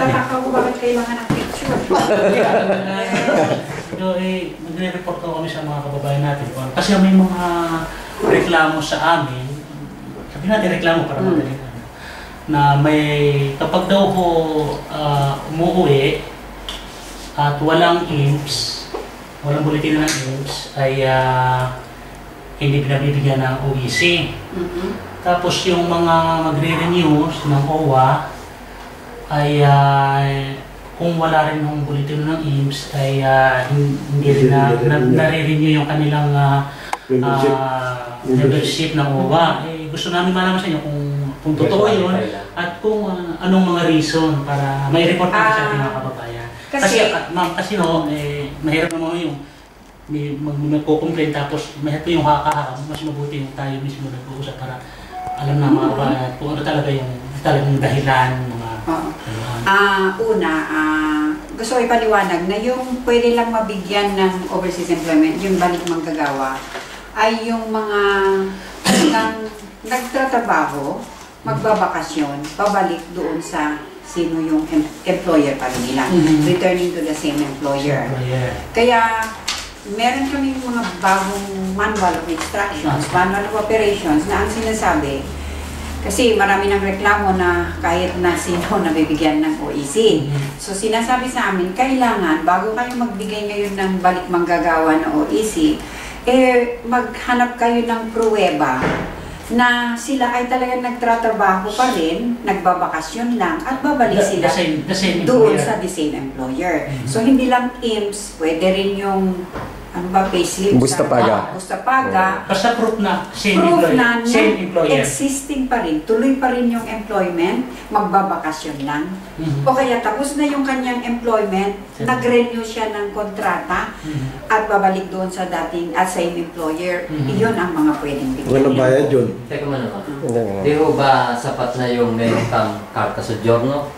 Tataka ko bakit kailangan ng picture. So, eh, nagre-report ko kami sa mga kababayan natin. Kasi may mga reklamo sa amin, sabi natin reklamo para Hmm. madali na, may, kapag daw ho ah, umuwi at walang IMPS, walang buletin ng IMPS, ay ah, hindi pinabibigyan ng OEC. Mhm. Tapos yung mga magre-renews ng OWA ay ah, kung wala rin ng bulletin ng IMSS ay hin- hindi rin na, na, nare-renew yung kanilang ah, Membership. ah, membership ng OWA. Eh, gusto namin malaman sa inyo kung, kung totoo yun at kung ah, anong mga reason para may report natin sa ating mga kababayan. Kasi, Kasi- ma'am, kasi no, eh, mahirap naman yung may mag magko-complain tapos mahirap yung haka mas mabuti yung tayo mismo nag-uusap para alam na mga kababayan kung ano talaga yung talagang dahilan mga Oo. Ah, una, ah, gusto ko ipaliwanag na yung pwede lang mabigyan ng overseas employment, yung balik manggagawa, ay yung mga nang nagtatrabaho, magbabakasyon, pabalik doon sa sino yung em- employer pa rin nila. Mhm. Returning to the same employer. Kaya, meron kami mga bagong manual of instructions, manual of operations na ang sinasabi, kasi marami ng reklamo na kahit na sino nabibigyan ng OEC. Mhm. So sinasabi sa amin, kailangan bago kayo magbigay ngayon ng balik manggagawa ng OEC, eh maghanap kayo ng pruweba na sila ay talagang nagtratrabaho pa rin, nagbabakasyon lang, at babalik The- sila the same- the same doon employer. sa the same employer. Mhm. So hindi lang IMSS, pwede rin yung ano ba, payslip Busta Paga. Ah, Busta Paga. Basta proof na same Proof employer. na same employer. existing pa rin, tuloy pa rin yung employment, magbabakasyon lang. Mhm. O kaya tapos na yung kanyang employment, Same. nag-renew siya ng kontrata Mhm. at babalik doon sa dating at same employer. Mhm. Iyon ang mga pwedeng bigyan. Walang bayad yun. Teka mo naman. Hindi ba sapat na yung meron kang karta sa giorno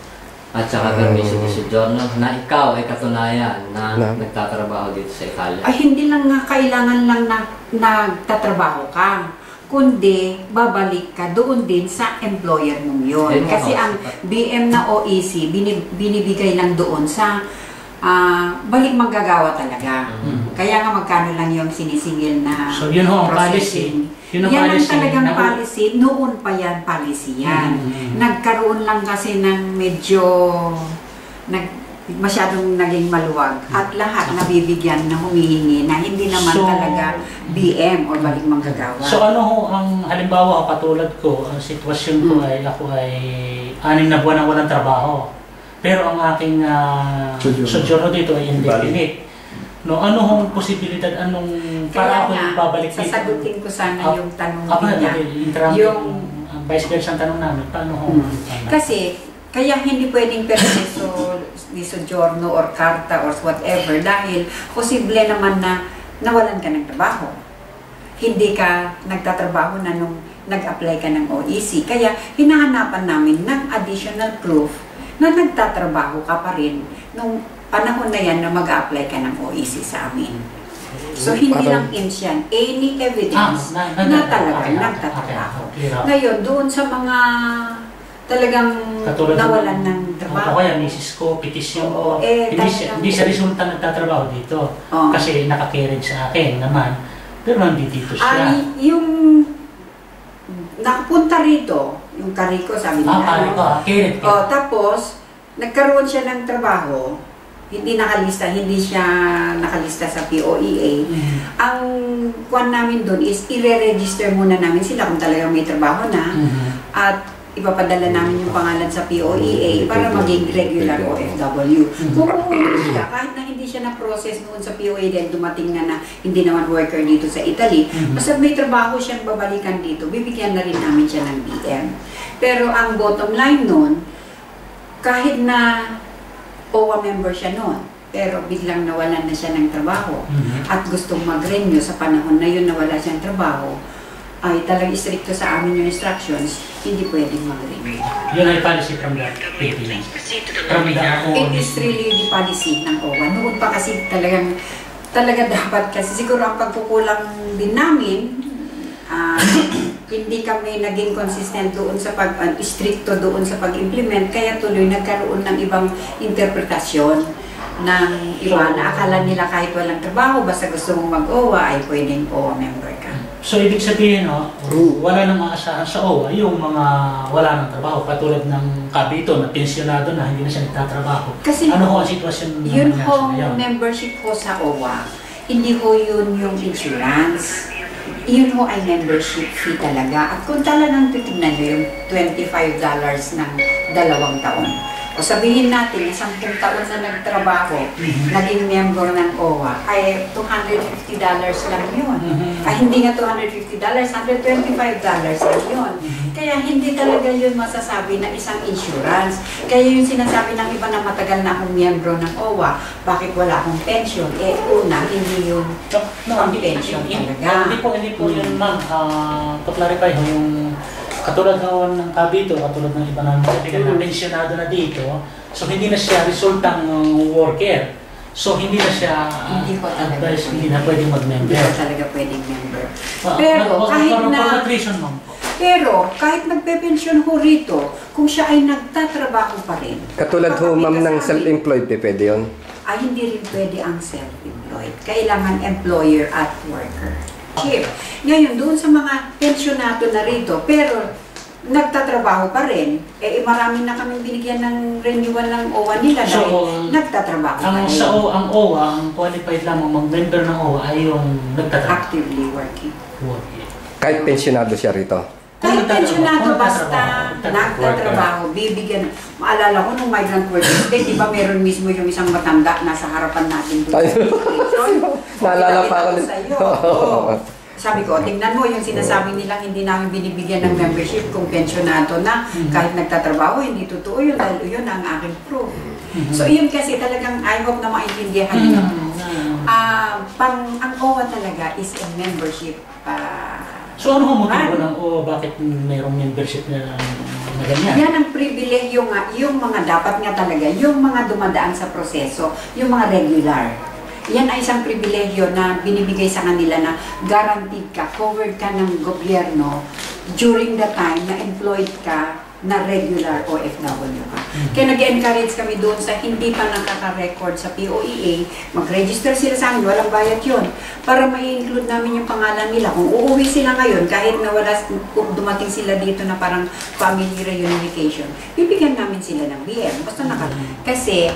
at saka permiso di sa giorno na ikaw ay katunayan na, Na? nagtatrabaho dito sa Italia? Ay hindi lang nga kailangan lang na nagtatrabaho ka kundi babalik ka doon din sa employer mong yun. Kasi ang BM na OEC, bini- binibigay lang doon sa ah, balik manggagawa talaga. Mhm. Kaya nga magkano lang yung sinisingil na So yun ho ang policy. Yun ang Yan ang policy. talagang na- policy. Noon pa yan policy yan. Mhm. Nagkaroon lang kasi ng medyo nag, masyadong naging maluwag at lahat nabibigyan na humihingi na hindi naman So- talaga BM o balik manggagawa. So ano ho ang halimbawa katulad ko, ang sitwasyon ko Mm. ay ako ay anim na buwan ang walang trabaho. Pero ang aking uh, Sojourno. dito ay indefinite. No, ano hong posibilidad, anong para ako yung babalik dito? sasagutin ko sana Ah, yung tanong na, niya. yung, yung, Yung- ang vice versa ang tanong namin, paano ho? Mm. ano? Kasi, kaya hindi pwedeng permiso ni sojourno or karta or whatever dahil posible naman na nawalan ka ng trabaho. Hindi ka nagtatrabaho na nung nag-apply ka ng OEC. Kaya hinahanapan namin ng additional proof na nagtatrabaho ka pa rin nung panahon na yan na mag-apply ka ng OEC sa amin. So, hindi Parang- lang IMSS yan. Any evidence Ah, na, na- na- talaga okay, okay, nagtatrabaho. okay, okay. Ngayon, doon sa mga talagang Katulad nawalan ng O trabaho. kaya misis ko, petisyon ko, eh, hindi, siya, hindi siya resulta nagtatrabaho dito. Oo. Kasi nakakarage sa akin naman. Pero nandito siya. Ay, yung nakapunta rito, yung kariko, sabi ah, nila. pare ano? ko, ah, carrot ka. O, tapos, nagkaroon siya ng trabaho, hindi nakalista, hindi siya nakalista sa POEA. Mhm. Ang kwan namin doon is i-register muna namin sila kung talagang may trabaho na Mhm. at ipapadala namin yung pangalan sa POEA para maging regular OFW. Kung uuwi siya, kahit na hindi siya na-process noon sa POEA dahil dumating na na hindi naman worker dito sa Italy, Mhm. basta may trabaho siyang babalikan dito, bibigyan na rin namin siya ng BM. Pero ang bottom line noon, kahit na OWA member siya noon, pero biglang nawalan na siya ng trabaho Mhm. at gustong mag-renew sa panahon na yun nawala siyang trabaho, ay talagang stricto sa amin yung instructions, hindi pwedeng mag-renew. Yun ay policy from the Philippines. From the It is really the policy ng OWA. Noon pa kasi talagang talaga dapat kasi siguro ang pagkukulang din namin ah, hindi kami naging consistent doon sa pag uh, stricto doon sa pag-implement kaya tuloy nagkaroon ng ibang interpretasyon ng iba na akala nila kahit walang trabaho basta gusto mong mag-OWA ay pwedeng OWA member ka. So, ibig sabihin, no, wala nang maasahan sa OWA yung mga wala ng trabaho, katulad ng kabito na pensyonado na hindi na siya nagtatrabaho. Kasi ano ho ang sitwasyon na yun ho membership ho sa OWA, hindi ho yun yung insurance. Yun ho ay membership fee talaga. At kung talagang titignan nyo yung $25 ng dalawang taon. O sabihin natin, isang taon na nagtrabaho, Mhm. naging member ng OWA, ay $250 lang yun. Mhm. Ay hindi nga $250, $125 lang yun. Mhm. Kaya hindi talaga yun masasabi na isang insurance. Kaya yung sinasabi ng iba na matagal na akong miyembro ng OWA, bakit wala akong pension? Eh una, hindi yun No, no, pension hindi, talaga. hindi po, hindi po yun, ma'am. Ah, to clarify yung katulad ho ng kabito, katulad ng iba na kaibigan na Mm. pensyonado na dito, so hindi na siya resultang uh, worker. So hindi na siya Hindi po talaga. advice, hindi na pwedeng hindi mag-member. ka talaga pwedeng member. Pero kahit na-? Pero kahit nagpe-pension ho rito, kung siya ay nagtatrabaho pa rin. Katulad ho, ma'am, ng self-employed, pwede yun. Ay hindi rin pwede ang self-employed. Kailangan employer at worker. Chip. Ngayon, doon sa mga pensionato na rito, pero nagtatrabaho pa rin, eh marami na kami binigyan ng renewal ng OWA nila So, dahil nagtatrabaho pa Ang rin. sa O, ang OWA, ang qualified lamang mag-member ng OWA ay yung nagtatrabaho. Actively working. Kahit pensionado siya rito. Kahit pensionado basta nagtatrabaho, bibigyan. Maalala ko nung migrant workers day, di ba meron mismo yung isang matanda nasa harapan natin doon. Naalala pa ako. Sabi ko, tingnan mo yung sinasabi nilang hindi namin binibigyan ng membership kung pensionado na Mhm. kahit nagtatrabaho, hindi totoo yun dahil yun ang aking proof. So yun kasi talagang I hope na maintindihan niyo. Mm. Ah, pang ang OWA talaga is a membership ah, So ano ang motibo Ano? ng OWA? Bakit mayroong membership na, na ganyan? Yan ang pribilehyo nga, yung mga dapat nga talaga, yung mga dumadaan sa proseso, yung mga regular. Yan ay isang pribilehyo na binibigay sa kanila na guaranteed ka, covered ka ng gobyerno during the time na employed ka na regular OFW ka. Kaya nag-encourage kami doon sa hindi pa nakaka-record sa POEA, mag-register sila sa amin, walang bayad yun, para ma-include namin yung pangalan nila. Kung uuwi sila ngayon, kahit na wala, kung dumating sila dito na parang family reunification, bibigyan namin sila ng BM. Basta naka, kasi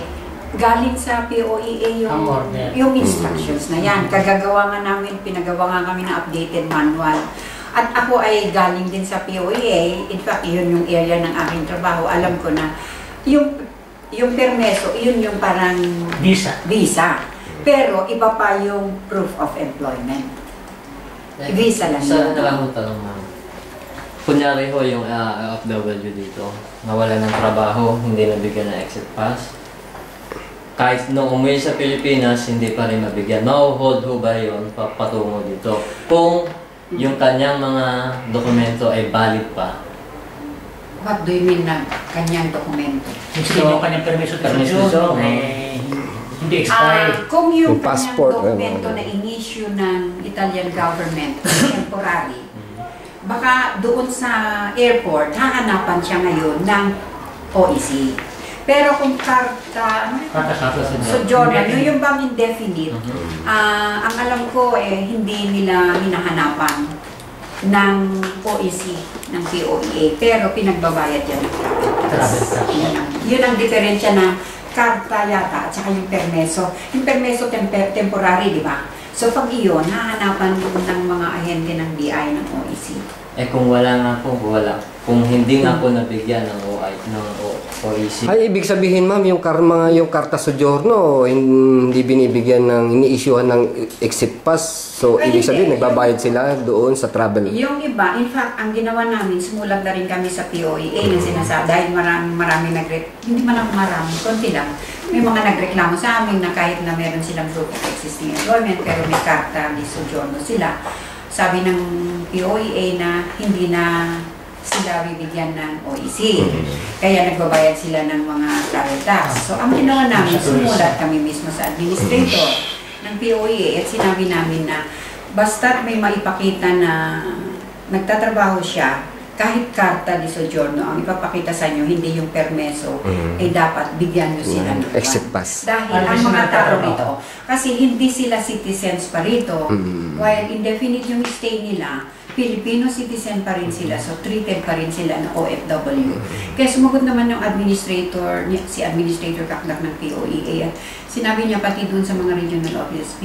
galing sa POEA yung, yung instructions na yan. Kagagawa nga namin, pinagawa nga kami ng updated manual. At ako ay galing din sa POEA. In fact, yun yung area ng aking trabaho. Alam ko na yung yung permeso, yun yung parang Visa. visa. Pero iba pa yung proof of employment. Visa lang Sa yun. nakakong tanong ma'am. Kunyari ho yung uh, OFW dito, nawala ng trabaho, hindi nabigyan ng exit pass. Kahit nung umuwi sa Pilipinas, hindi pa rin mabigyan. No-hold ho ba yun pa- patungo dito? Kung yung kanyang mga dokumento ay valid pa. What do you mean na kanyang dokumento? Sabihin yung kanyang permiso de Permiso sojourno. eh, hindi Ah, expired. kung yung, Yung passport, kanyang dokumento ano. na in-issue ng Italian government, temporary, baka doon sa airport, hahanapan siya ngayon ng OEC. Pero kung karta, ano? Kata sa Kasi sojourner, Indefinite. yun yung bang indefinite, Mhm. ah, ang alam ko eh, hindi nila hinahanapan ng OEC, ng POEA, pero pinagbabayad yan ng travel tax. Yun ang, yun ang diferensya ng karta yata at saka yung permeso. Yung permeso tempe- temporary, di ba? So pag iyon, hahanapan ng mga ahente ng BI ng OEC. Eh kung wala nga po, wala. Kung hindi nga po nabigyan ng OI, ng O- OEC. Ay, ibig sabihin, ma'am, yung, kar mga, yung karta sojourno, hindi binibigyan ng, ini-issuehan ng exit pass. So, Ay, ibig sabihin, hindi. nagbabayad sila doon sa travel. Yung iba, in fact, ang ginawa namin, sumulat na rin kami sa POEA na sinasabi, dahil marami, marami nagre hindi man lang marami, konti lang, may mga nagreklamo sa amin na kahit na meron silang proof of existing employment, pero may karta, di sojourno sila. Sabi ng POEA na hindi na sila bibigyan ng OEC. Kaya nagbabayad sila ng mga travel tax. So, ang ginawa namin, sumulat kami mismo sa administrator ng POEA at sinabi namin na basta may maipakita na nagtatrabaho siya, kahit karta di sojourno, ang ipapakita sa inyo, hindi yung permeso, Mm. eh dapat bigyan nyo sila ng Exit pass. Dahil Ano ang mga tao rito, kasi hindi sila citizens pa rito, Mm. while indefinite yung stay nila, Filipino citizen pa rin sila, so treated pa rin sila na OFW. Kaya sumagot naman yung administrator, ni- si Administrator Kakdak ng POEA at sinabi niya pati dun sa mga regional office,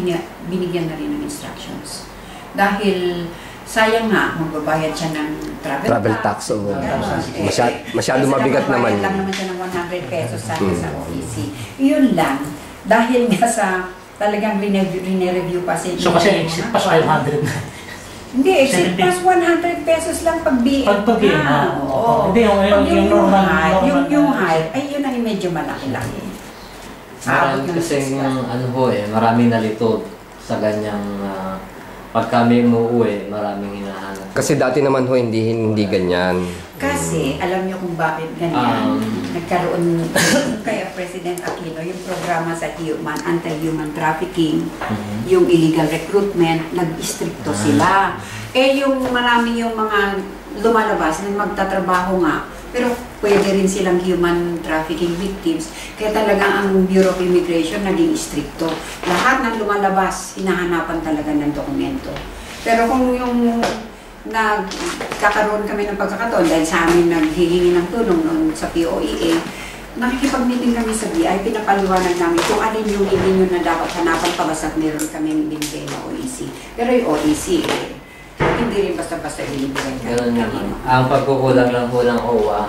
binigyan na rin ng instructions. Dahil sayang nga, magbabayad siya ng travel, Travel tax, oo. Eh, Masyad- masyado kasi mabigat nagbabayad naman. lang naman siya ng 100 pesos sana Mm. sa OEC. Yun lang, dahil nga sa talagang rine- rine-review pa si So kasi exit pass 500 na. Hindi, exit 70. pass 100 pesos lang pag BM. Pag pag na. ah, Oo. Hindi, yung- Pag yung- yung normal- height, normal yung, na- yung height, ay yun ang medyo malaki-laki. Marami ng kasi six ano ho eh, maraming nalito sa ganyang uh, pag kami umuwi, maraming hinahanap. Kasi dati naman ho, hindi, hindi ganyan. Kasi, alam niyo kung bakit ganyan. Um, Nagkaroon kaya President Aquino, yung programa sa human, anti-human trafficking, Mhm. yung illegal recruitment, nag-istrikto Ah. sila. Eh, yung marami yung mga lumalabas na magtatrabaho nga, pero pwede rin silang human trafficking victims. Kaya talaga ang Bureau of Immigration naging istrikto. Lahat ng lumalabas, hinahanapan talaga ng dokumento. Pero kung yung nagkakaroon kami ng pagkakataon dahil sa amin naghihingi ng tulong noon sa POEA, nakikipag-meeting kami sa BI, pinapaliwanag namin kung alin yung hindi nyo na dapat hanapan pa basta't meron kami binigay na OEC. Pero yung OEC, eh, hindi rin basta-basta binibigay ka. Ganun naman. Ang pagkukulang lang po ng OWA,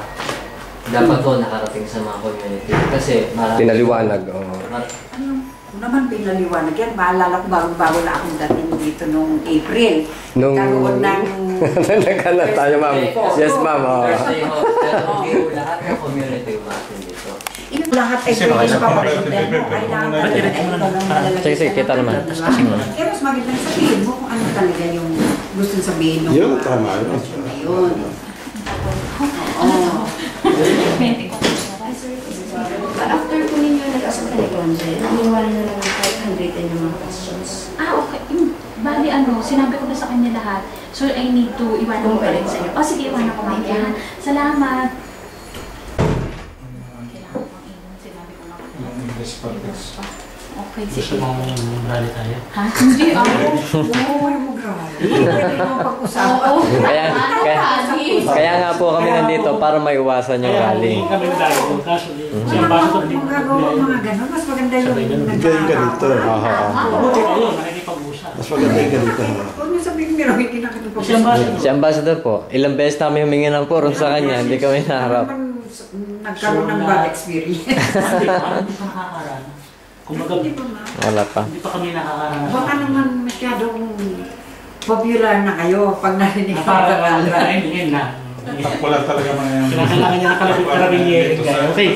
dapat po nakarating sa mga community. Kasi marami... Pinaliwanag. Mar- Ano naman pinaliwanag yan? Maalala ko bago-bago na akong dating dito nung April. Nung- Karoon ng... Nagkalat tayo, ma'am. Yes, ma'am. oo. Thursday ho, pero lahat ng community umatin dito. Yung lahat ay pwede sabi- papasundan mo. Kailangan ikaw na- lang malalagay Sige, sige, kita naman. Kaya mas magandang sabihin mo kung ano talaga yung gusto sabihin ng Yun, mga tama yun. na yun. Oo. After po ninyo nag-asok na Leconde, naniniwala na lang ng 500 and yung mga questions. Ah, okay. Yung, bali ano, sinabi ko na sa kanya lahat. So, I need to iwanan ko pa rin sa inyo. Oh, sige, iwanan ko ma'am. Salamat. Kailangan pang iwan. Sinabi ko na. Okay, Gusto sige. mong rally tayo? Ha? Hindi, ako. Oo. Pwede mo pag-usapan. Oo. Kaya- Ano, kaya-? Kaya nga po kami nandito para maiwasan yung Kaya rally. hindi kami tayo. Kaso, si Mga Ambassador hindi kung gagawa mga gano'n, mas maganda yung ganun. Hindi yung ganito. Mabuti kayo, nakikipag-usap. Mas maganda yung ganito. Huwag niyo sabihin meron hindi na Si Ambassador. Po, ilang beses namin humingi ng forum sa kanya, hindi kami naharap. Nagkaroon ng bad experience. Hindi, parang hindi. Kumbaga, Hindi ba ma? Wala pa. hindi pa kami nakakaranas. Baka naman masyadong popular na kayo pag narinig Na ko parang, ang ah, ayun, yun na. Wala talaga mga yan. Kinakailangan niya nakalapit na rin yung guy. Okay.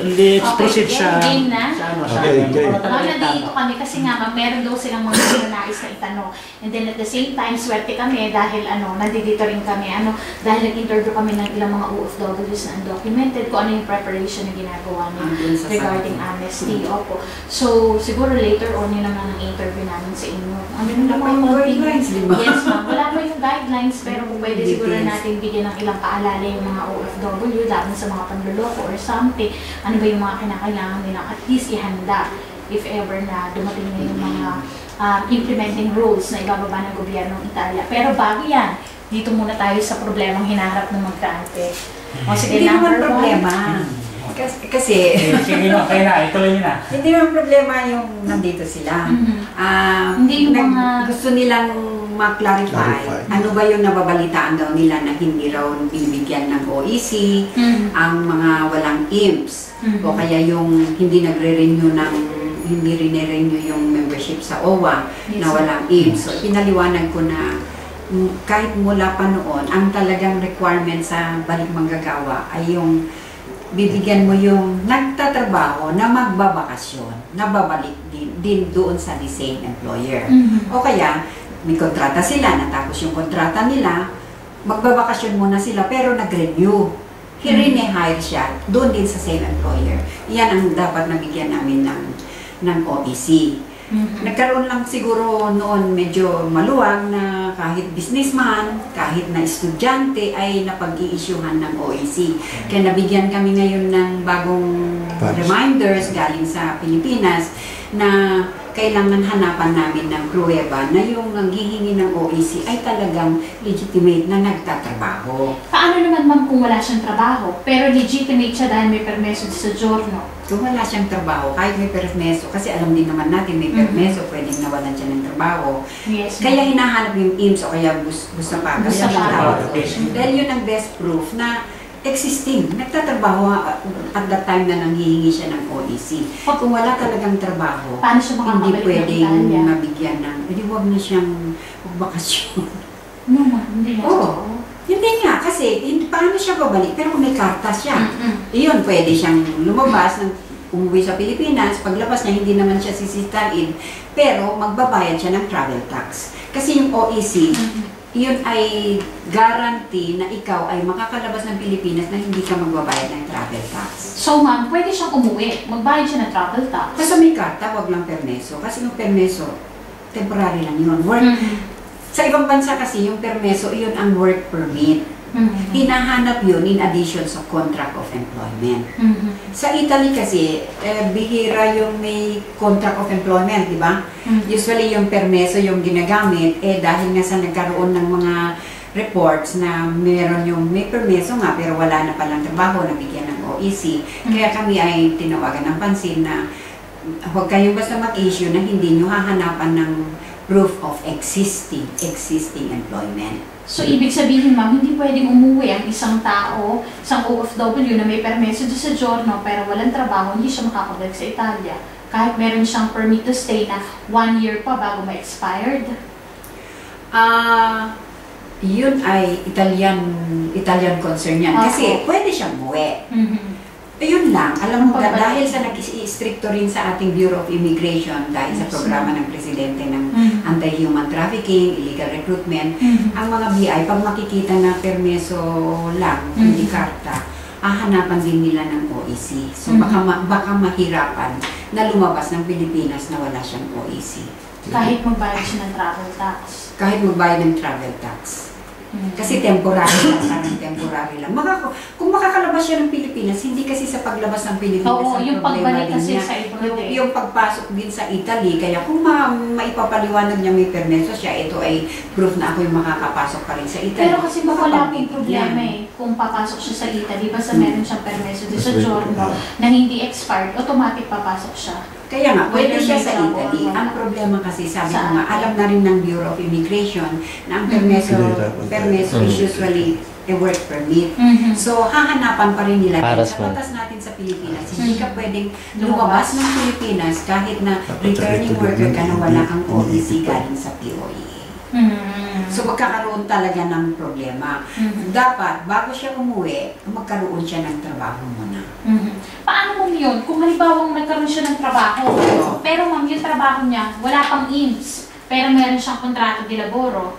Let's Okay, proceed sa... game na? Sa ano, sa... Okay, okay. ano Oh, talaga yung nandito kami kasi nga ma'am, meron daw silang mga nais na itanong. And then at the same time, swerte kami dahil ano, nandito rin kami, ano, dahil nag-interview kami ng ilang mga OFWs na undocumented, kung ano yung preparation na ginagawa sa regarding amnesty. Opo. So, siguro later on yun naman ang interview namin sa inyo. Ano Wala pa yung guidelines, di ba? Yes, ma'am. Wala pa yung guidelines, pero kung pwede siguro natin bigyan ng ilang paalala yung mga OFW, lalo sa mga panluloko or something. Ano ba yung mga kinakailangan nilang at least ihanda if ever na dumating na yung mga um, implementing rules na ibababa ng gobyerno ng Italia. Pero bago yan, dito muna tayo sa problemang hinaharap ng magkaante. O sige, Hindi naman problema. Kasi, kasi Sige, na, kayo na. Ituloy niyo na. hindi naman problema yung nandito sila. Mhm. Ah, Hindi yung mga- gusto nilang ma-clarify Clarify. ano ba yung nababalitaan daw nila na hindi raw binibigyan ng OEC, Mhm. ang mga walang IMPS, Mhm. o kaya yung hindi nagre-renew ng hindi rin-renew yung membership sa OWA Yes, na sir. walang IMPS. So, pinaliwanag ko na kahit mula pa noon, ang talagang requirement sa balik manggagawa ay yung bibigyan mo yung nagtatrabaho na magbabakasyon, na babalik din, din doon sa the same employer. Mhm. O kaya, may kontrata sila, natapos yung kontrata nila, magbabakasyon muna sila pero nag-renew. Hirine-hire siya doon din sa same employer. Yan ang dapat nabigyan namin ng, ng OEC. Mhm. Nagkaroon lang siguro noon medyo maluwag na kahit businessman, kahit na estudyante ay napag-i-issuehan ng OAC. Kaya nabigyan kami ngayon ng bagong reminders galing sa Pilipinas na kailangan hanapan namin ng pruweba na yung nanghihingi ng OAC ay talagang legitimate na nagtatrabaho. Paano naman ma'am kung wala siyang trabaho, pero legitimate siya dahil may permeso sa giorno? Kung wala siyang trabaho, kahit may permeso, kasi alam din naman natin may permeso, pwedeng nawalan siya ng trabaho. Yes. Kaya hinahanap yung IMSS o kaya bus, bus na pa. Kasi Bus na. Dahil yun ang best proof na existing. Nagtatrabaho uh, at that time na nanghihingi siya ng OEC. Kung wala talagang trabaho, Paano siya hindi ng pwedeng Italia? mabigyan ng, hindi huwag na siyang magbakasyon. No. Hindi na. Oo. Hindi nga, kasi hindi, paano siya babalik? Pero kung may karta siya, Mm-mm. iyon, pwede siyang lumabas, ng, umuwi sa Pilipinas, paglabas niya, hindi naman siya sisitain, pero magbabayad siya ng travel tax. Kasi yung OEC, Mhm. Yun ay guarantee na ikaw ay makakalabas ng Pilipinas na hindi ka magbabayad ng travel tax. So ma'am, pwede siyang umuwi. Magbayad siya ng travel tax. Basta may karta, wag lang permeso. Kasi yung permeso, temporary lang yun. Work, Mhm. Sa ibang bansa kasi, yung permeso, yun ang work permit. Mhm. Hinahanap yun in addition sa contract of employment. Mhm. Sa Italy kasi, eh, bihira yung may contract of employment, di ba? Mhm. Usually yung permeso yung ginagamit, eh dahil nga sa nagkaroon ng mga reports na meron yung may permeso nga pero wala na palang trabaho, nabigyan ng OEC. Kaya kami ay tinawagan ng pansin na huwag kayong basta mag-issue na hindi nyo hahanapan ng proof of existing existing employment. So, ibig sabihin, ma'am, hindi pwedeng umuwi ang isang tao, isang OFW na may permeso doon sa giorno pero walang trabaho, hindi siya makakabalik sa Italia. Kahit meron siyang permit to stay na one year pa bago ma-expired. Ah, yun ay Italian Italian concern yan. Kasi pwede siyang umuwi. Mhm. Ayun lang, alam mo ba, dahil sa nag-stricto rin sa ating Bureau of Immigration, dahil sa Yes. programa ng Presidente ng Mhm. anti-human trafficking, illegal recruitment, Mhm. ang mga BI, pag makikita na permeso lang, Mhm. hindi karta, ahanapan din nila ng OEC. So baka, ma- baka mahirapan na lumabas ng Pilipinas na wala siyang OEC. Kahit magbayad siya ng travel tax. Kahit magbayad ng travel tax. Mhm. Kasi temporary lang, parang temporary lang. Makaka, kung makakalabas siya ng Pilipinas, hindi kasi sa paglabas ng Pilipinas Oo, ang yung problema pagbalik kasi niya. sa abroad Yung, eh. yung pagpasok din sa Italy, kaya kung ma, maipapaliwanag niya may permeso siya, ito ay proof na ako yung makakapasok pa rin sa Italy. Pero kasi baka wala Makapagbibigyan. problema eh. Kung papasok siya sa Italy, basta Hmm. meron siyang permeso doon sa giorno na hindi expired, automatic papasok siya. Kaya nga, pwede siya sa Italy. Ang problema kasi, sabi ko nga, alam na rin ng Bureau of Immigration na ang permeso, tayo. permeso is usually a work permit. Mhm. So, hahanapan pa rin nila. Dahil sa batas natin sa Pilipinas, hindi ka pwedeng lumabas ng Pilipinas kahit na returning worker ka na wala kang OEC galing sa POE. Mhm. So, magkakaroon talaga ng problema. Mhm. Dapat, bago siya umuwi, magkaroon siya ng trabaho muna. Mhm. Paano mo yun? Kung halimbawa nagkaroon siya ng trabaho, pero ma'am, yung trabaho niya, wala pang IMSS, pero meron siyang kontrato de laboro.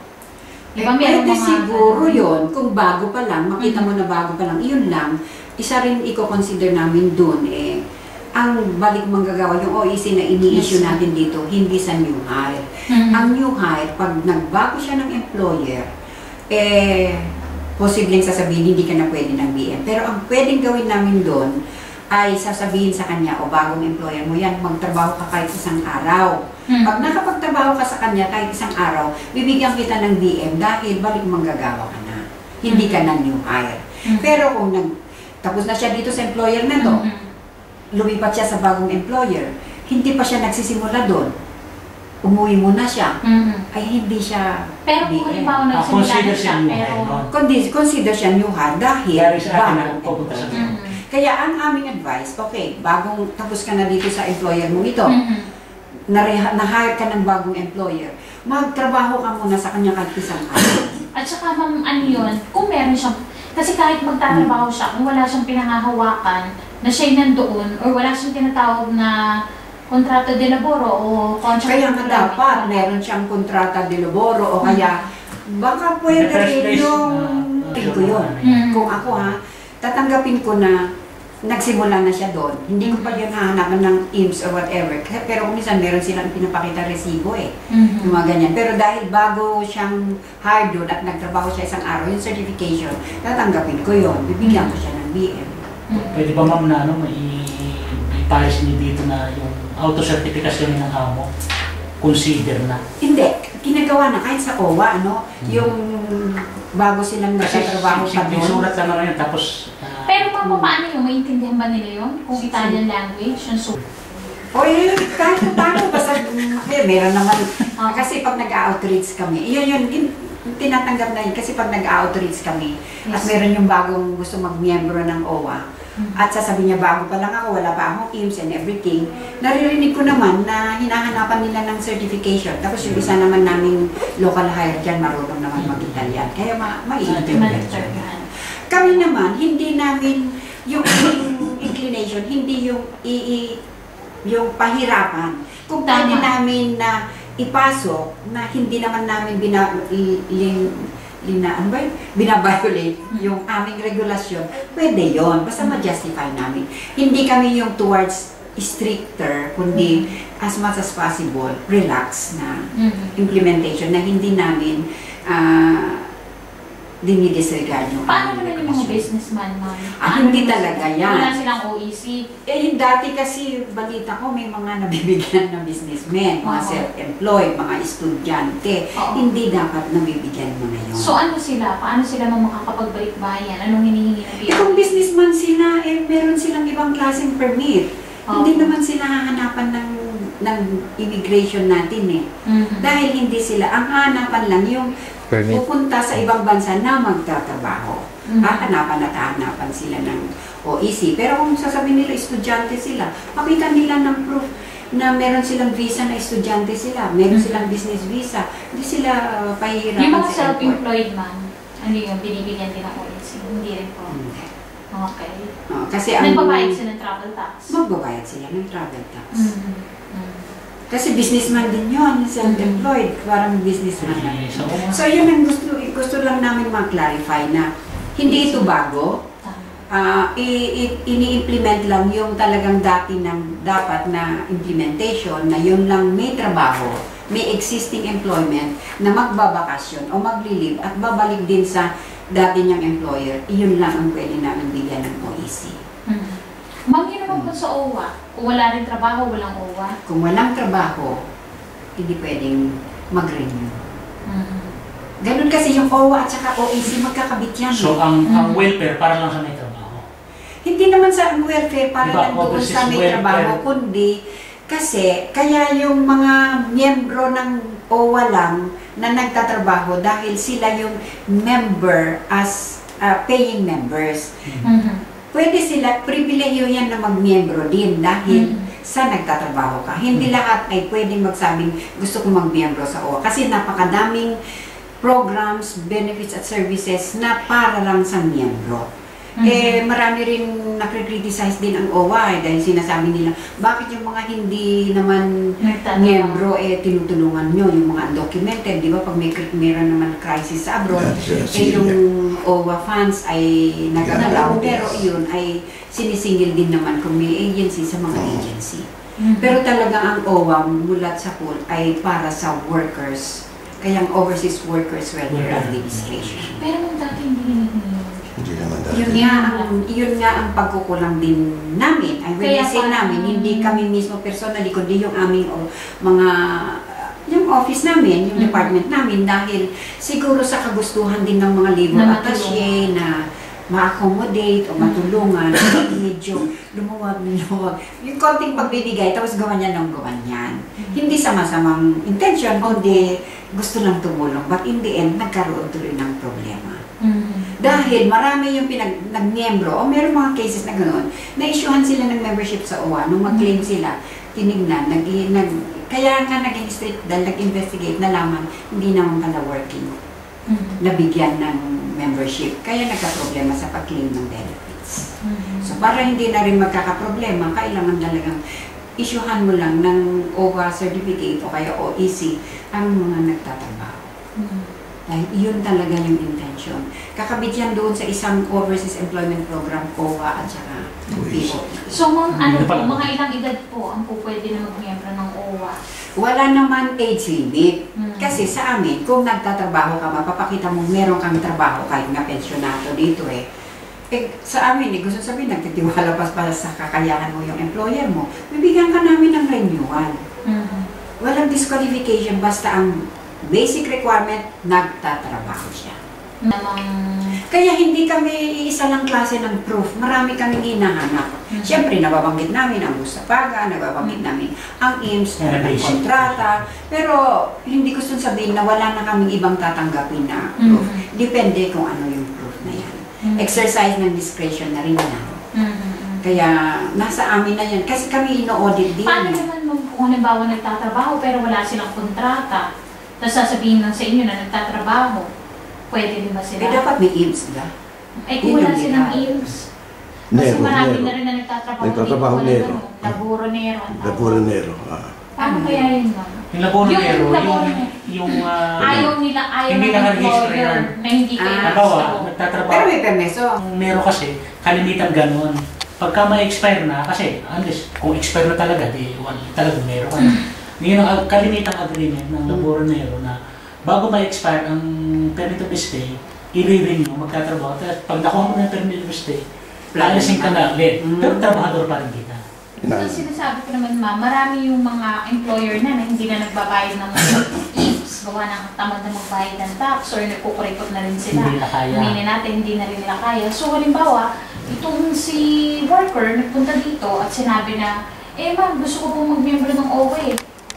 Di ba Eh, meron pwede mga... siguro yun, kung bago pa lang, makita mo na bago pa lang, iyon lang, isa rin i-consider namin dun eh, ang balik manggagawa, yung OEC na ini-issue Yes. natin dito, hindi sa new hire. Mhm. Ang new hire, pag nagbago siya ng employer, eh, posibleng sasabihin hindi ka na pwede ng BM. Pero ang pwedeng gawin namin doon ay sasabihin sa kanya, o bagong employer mo yan, magtrabaho ka kahit isang araw. Mhm. Pag nakapagtrabaho ka sa kanya kahit isang araw, bibigyan kita ng BM dahil balik manggagawa ka na. Hindi ka na new hire. Mhm. Pero kung nag, tapos na siya dito sa employer na to, Mhm. Lumipat siya sa bagong employer, hindi pa siya nagsisimula doon. Umuwi muna siya, Mhm. ay hindi siya Pero kung BM. halimbawa Ah, nagsimula consider na siya, new pero... hire, no? Consider, consider siya new hire dahil Dahil sa atin na bagong pupunta sa. Mhm. Kaya ang aming advice, okay, bagong tapos ka na dito sa employer mo ito, Mhm. na- na-hire ka ng bagong employer, magtrabaho ka muna sa kanya kahit isang araw. At saka ma'am, ano yun, kung meron siyang, kasi kahit magtatrabaho siya, kung wala siyang pinangahawakan, na siya'y nandoon, or wala siyang tinatawag na kontrato de laboro o contract Kaya nga dapat meron siyang kontrata de laboro o kaya baka pwede rin yung ko yun. Mm. Kung ako ha, tatanggapin ko na nagsimula na siya doon. Hindi ko pa yun hahanapan ng IMSS or whatever. Pero kung minsan meron silang pinapakita resibo eh. Mhm. Yung mga ganyan. Pero dahil bago siyang hire doon at nagtrabaho siya isang araw, yung certification, tatanggapin ko yun. Bibigyan ko siya ng BM. Pwede ba ma'am na ano, ipares niyo dito na yung auto-certification ng amo, consider na. Hindi. Ginagawa na kahit sa OWA, ano, yung bago silang Kasi nagtatrabaho pa simpleng doon. sulat lang naman yun, tapos... ah, Pero ma'am, paano yung maintindihan ba nila yun? Kung Italian language, yung so O yun, kahit pa paano, basta eh, meron naman. Ah. Kasi pag nag-outreach kami, yun yun, din- tinatanggap na yun. Kasi pag nag-outreach kami, at Yes. meron yung bagong gusto mag-miyembro ng OWA. At sasabihin niya, bago pa lang ako, wala pa akong IMSS and everything, naririnig ko naman na hinahanapan nila ng certification. Tapos yung isa naman naming local hire dyan, marunong naman mag-Italian. Kaya ma. Manager. Kami naman, hindi namin yung, inclination, hindi yung i, i- yung pahirapan. Kung Tama. pwede namin na ipasok na hindi naman namin bina, li- lin, lina, ano ba yun? binabiolate yung aming regulasyon, pwede yon Basta ma-justify namin. Hindi kami yung towards stricter, kundi as much as possible, relax na Mhm. implementation na hindi namin ah dinidisregard yung Paano naman yung mga businessman, ma'am? Ah, Paano hindi talaga yan. Wala silang OEC. Eh, dati kasi, balita ko, may mga nabibigyan na businessmen, mga self-employed, mga estudyante. Oo. Hindi dapat nabibigyan mo na yun. So ano sila? Paano sila mga makakapagbalik bayan? Anong hinihingi ng eh, kung businessman sila, eh, meron silang ibang klaseng permit. Oo. Hindi naman sila hahanapan ng, ng immigration natin eh. Mhm. Dahil hindi sila, ang hanapan lang yung Permit. pupunta sa ibang bansa na magtatrabaho. Mhm. Hahanapan at hahanapan sila ng OEC. Pero kung sasabihin nila estudyante sila, makita nila ng proof na meron silang visa na estudyante sila, meron Mhm. silang business visa, hindi sila uh, pahihirapan Yung mga self-employed man, ano yung binibigyan din ng OEC? Hindi rin po. Hindi. Okay. Oh, kasi ang Nagbabayad sila ng travel tax. magbabayad sila ng travel tax. Mhm. Kasi businessman din yun, self-employed, parang businessman lang. so, yun ang gusto, gusto lang namin ma-clarify na hindi ito bago. Ah, i- ini-implement lang yung talagang dati ng dapat na implementation na yun lang may trabaho, may existing employment na magbabakasyon o maglilib at babalik din sa dati niyang employer, iyon lang ang pwede namin bigyan ng OEC. Mhm. Ma'am, yun naman po sa OWA. Kung wala rin trabaho, walang OWA. Kung walang trabaho, hindi pwedeng mag-renew. Mhm. Ganun kasi yung OWA at saka OEC magkakabit yan. so ang, ang Mm. welfare para lang sa may trabaho. Hindi naman sa welfare para Diba, lang doon sa may welfare. trabaho, kundi kasi kaya yung mga miyembro ng OWA lang na nagtatrabaho dahil sila yung member as uh, paying members. Mhm. Pwede sila, pribileyo yan na magmiyembro din dahil Mhm. sa nagtatrabaho ka. Hindi lahat ay pwedeng magsabing gusto ko magmiyembro sa OWA kasi napakadaming programs, benefits at services na para lang sa miyembro. Mhm. Eh, marami rin nakri-criticize din ang OWA eh, dahil sinasabi nila, bakit yung mga hindi naman miyembro eh tinutulungan nyo, yung mga undocumented, di ba? Pag may meron naman crisis sa abroad, eh yung OWA funds ay nagagalaw, pero yun ay sinisingil din naman kung may agency sa mga agency. Mhm. Pero talaga ang OWA mulat sa pool ay para sa workers, kaya ang Overseas Workers Welfare Administration. Pero nung dati hindi Yun nga ang yun nga ang pagkukulang din namin. Ay when I Kaya say parang- namin, hindi kami mismo personally kundi yung aming o, mga yung office namin, yung Mhm. department namin dahil siguro sa kagustuhan din ng mga labor attaché na ma-accommodate o matulungan, medyo lumuwag na lumuwag. Yung konting pagbibigay, tapos gawa niya ng gawa niyan. Hindi sa masamang intention, kundi gusto lang tumulong. But in the end, nagkaroon tuloy ng problema. Mhm. Dahil marami yung pinag nagmiyembro o meron mga cases na ganoon, na-issuehan sila ng membership sa OWA. Nung mag-claim sila, tinignan, nag, nag, kaya nga naging strict dahil nag-investigate, nalaman, hindi naman pala working, Mhm. nabigyan ng membership. Kaya nagka-problema sa pag-claim ng benefits. Mhm. So para hindi na rin magkakaproblema, kailangan talagang issuehan mo lang ng OWA certificate o kaya OEC ang mga nagtatrabaho. Ay, yun talaga yung intention. Kakabit yan doon sa isang Overseas Employment Program, COA at saka PO. So, ma'am, ano Ano po, mga ilang edad po ang po pwede na magmiyembro ng OWA? Wala naman age limit. Mm. Kasi sa amin, kung nagtatrabaho ka, mapapakita mo meron kang trabaho kahit nga pensyonado dito eh. Eh, sa amin, eh, gusto sabihin, nagtitiwala pa pa sa kakayahan mo yung employer mo, bibigyan ka namin ng renewal. Mhm. Walang disqualification, basta ang basic requirement, nagtatrabaho siya. Namang, Kaya hindi kami iisa lang klase ng proof. Marami kaming hinahanap. Mhm. Siyempre, nababanggit namin ang Bustapaga, nababanggit namin ang IMSS, Mga ang kontrata. Pero hindi gusto sabihin na wala na kaming ibang tatanggapin na proof. Mhm. Depende kung ano yung proof na yan. Mhm. Exercise ng discretion na rin yan. Mhm. Kaya nasa amin na yan. Kasi kami ino-audit din. Paano naman kung halimbawa nagtatrabaho pero wala silang kontrata, tapos sasabihin lang sa inyo na nagtatrabaho, pwede din ba sila? Eh, dapat may IMSS ba? Eh kung wala silang. IMSS, kasi Nero, marami Nero. na rin na nagtatrabaho Nagtatrabaho dito, Nero. Ano, laboronero. ang tawag. Laboranero. Ah. Paano kaya yun ma'am? Yung laboronero, Yung yung, yung, ah, Ayaw nila, ayaw Hindi ng employer na hindi kayo Ah. Halimbawa, nagtatrabaho. nagtatrabaho. Pero may permeso. Ang meron kasi, kalimitan ganun. Pagka ma-expire na, kasi unless kung expire na talaga, di talagang meron ka na. Yun ang kalimitang agreement ng laboronero na bago ma-expire ang permit of stay, i-renew, magtatrabaho. Tapos pag nakuha mo na yung permit of stay, Lalisin ka na ulit. Mm. Pero trabahador pa rin kita. So, sinasabi ko naman ma'am, marami yung mga employer na na hindi na nagbabayad ng IFs, gawa ng tamad na magbayad ng tax or nagkukurikot na rin sila. Hindi na kaya. Aminin natin, hindi na rin nila kaya. So, halimbawa, itong si worker nagpunta dito at sinabi na, eh ma'am, gusto ko pong mag-member ng OWA.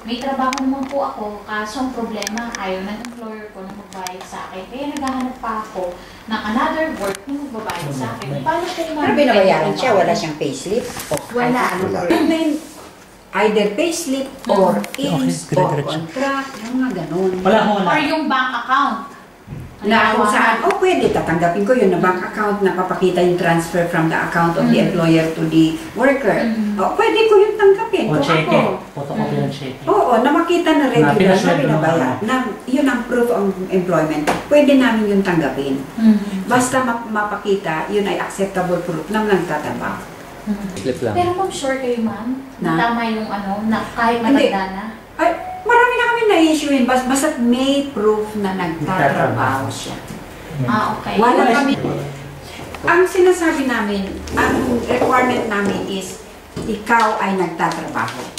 May trabaho naman po ako, kaso ang problema, ayaw ng employer ko na magbayad sa akin. Kaya naghahanap pa ako ng another work na magbabayad sa akin. Paano po ma'am? Pero binabayaran siya, wala siyang payslip. O Wala. kahit anong program. Either payslip or Okay, IMSS or dire-diretso. contract, yung mga ganun. Wala wala. Or yung bank account. Na kung saan, oh pwede, tatanggapin ko yun na bank account na papakita yung transfer from the account of the Mm. employer to the worker. Mm. Oh, pwede ko yung tanggapin. O cheque. ako. Photocopy ng cheque. Oo, na makita na regular na binabayad. Na, yun ang proof of employment. Pwede namin yung tanggapin. Mhm. Basta ma- mapakita, yun ay acceptable proof ng nagtatrabaho. Slip lang. Pero ma'am, sure kayo ma'am? Tama yung ano, na kahit matanda na? Ay, marami na kami na-issue bas basta may proof na nagtatrabaho siya. Ah, okay. Wala kami. Ang sinasabi namin, ang requirement namin is ikaw ay nagtatrabaho.